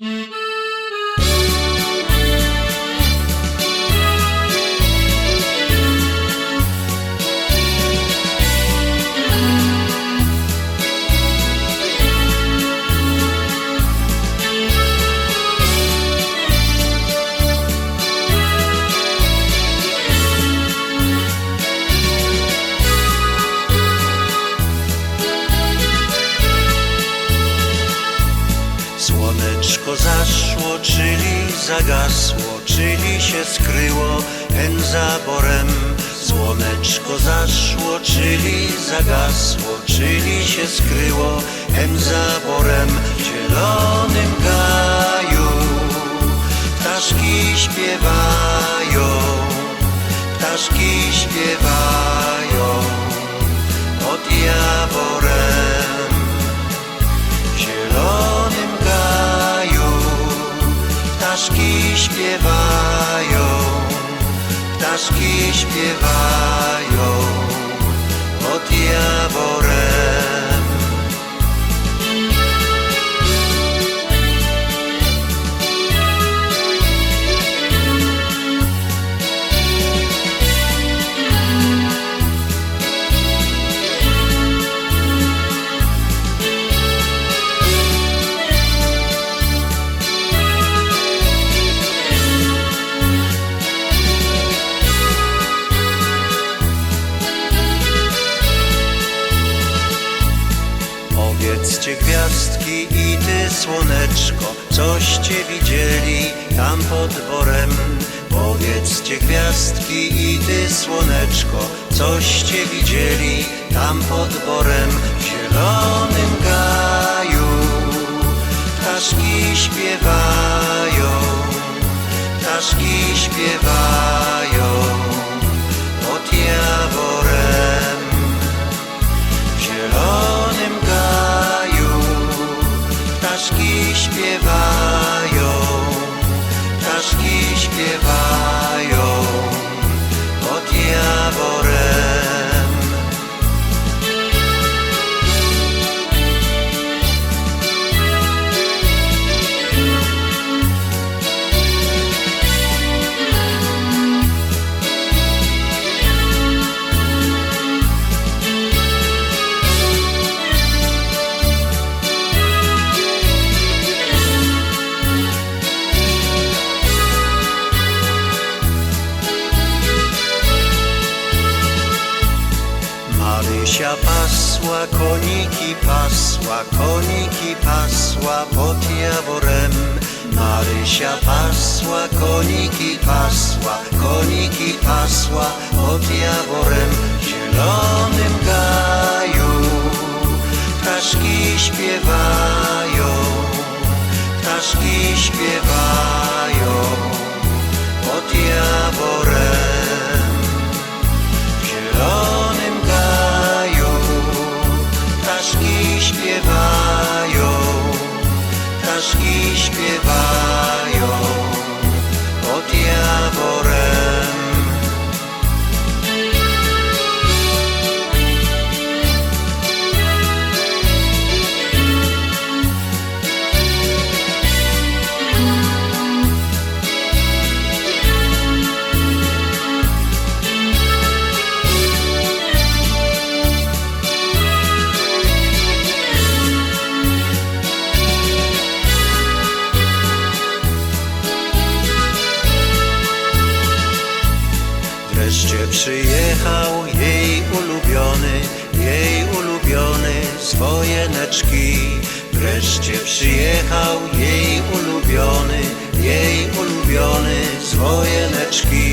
Mm-hmm. Słoneczko zaszło, czyli zagasło, czyli się skryło hen zaborem. Słoneczko zaszło, czyli zagasło, czyli się skryło hen zaborem. W zielonym gaju ptaszki śpiewają, ptaszki śpiewają pod jaworem. Ptaszki śpiewają, ptaszki śpiewają Powiedzcie gwiazdki i ty słoneczko, coście widzieli tam pod borem. Powiedzcie gwiazdki i ty słoneczko, coście widzieli tam pod borem. W zielonym gaju ptaszki śpiewają, ptaszki śpiewają pasła, koniki pasła, koniki pasła pod jaworem. Marysia pasła, koniki pasła, koniki pasła pod jaworem. W zielonym gaju ptaszki śpiewają, ptaszki śpiewają ptaszki śpiewają przyjechał jej ulubiony, jej ulubiony swojeneczki. Wreszcie przyjechał jej ulubiony, jej ulubiony swojeneczki.